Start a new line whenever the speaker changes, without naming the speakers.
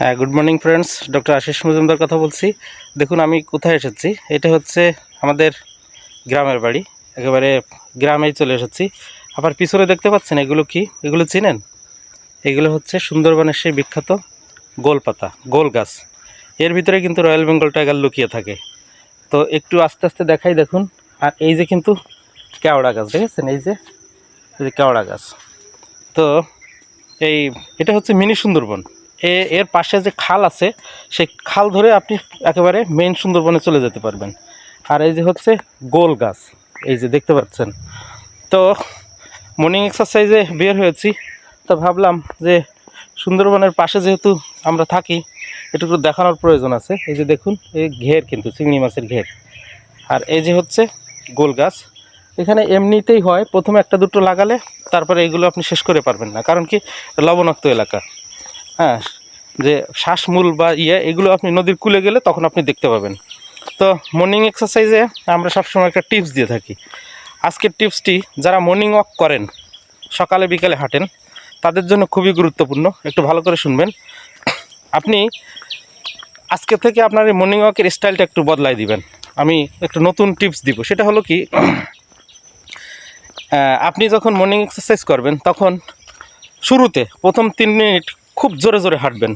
হ্যাঁ good morning friends doctor Ashis Majumdar কথা বলছি। দেখুন, আমি কোথায় এসেছি? এটা হচ্ছে আমাদের গ্রামের বাড়ি। একেবারে গ্রামেই চলে এসেছি। আবার পিছনে দেখতে পাচ্ছেন, এগুলো কি? এগুলো চিনেন? এগুলো হচ্ছে সুন্দরবনের সেই বিখ্যাত গোল পাতা গোল গাছ। এর ভিতরে কিন্তু রয়্যাল বেঙ্গল টাইগার লুকিয়ে থাকে। তো একটু আস্তে আস্তে দেখাই দেখুন। আর এই যে কিন্তু কেওড়া গাছ, দেখেছেন? এই যে এই যে কেওড়া গাছ। তো এই, এটা হচ্ছে মিনি সুন্দরবন। এর পাশে যে খাল আছে, সেই খাল ধরে আপনি একেবারে মেইন সুন্দরবনে চলে যেতে পারবেন। আর এই যে হচ্ছে গোল গাছ, এই যে দেখতে পাচ্ছেন। তো মর্নিং এক্সারসাইজে বের হয়েছি, তো ভাবলাম যে সুন্দরবনের পাশে যেহেতু আমরা থাকি এটুকু দেখানোর প্রয়োজন আছে। এই যে দেখুন এই ঘের কিন্তু, চিংড়ি মাছের ঘের। আর এই যে হচ্ছে গোল গাছ, এখানে এমনিতেই হয়, প্রথমে একটা দুটো লাগালে, তারপরে এগুলো আপনি শেষ করে পারবেন না। কারণ কি লবণাক্ত এলাকা। হ্যাঁ যে শ্বাসমূল বা ইয়ে এগুলো আপনি নদীর কূলে গেলে তখন আপনি দেখতে পাবেন। তো মর্নিং এক্সারসাইজে আমরা সবসময় একটা টিপস দিয়ে থাকি। আজকের টিপসটি যারা মর্নিং ওয়াক করেন, সকালে বিকালে হাঁটেন, তাদের জন্য খুবই গুরুত্বপূর্ণ। একটু ভালো করে শুনবেন। আপনি আজকে থেকে আপনার এই মর্নিং ওয়াকের স্টাইলটা একটু বদলাই দিবেন। আমি একটু নতুন টিপস দিব। সেটা হলো কি আপনি যখন মর্নিং এক্সারসাইজ করবেন, তখন শুরুতে প্রথম তিন মিনিট খুব জোরে জোরে হাঁটবেন।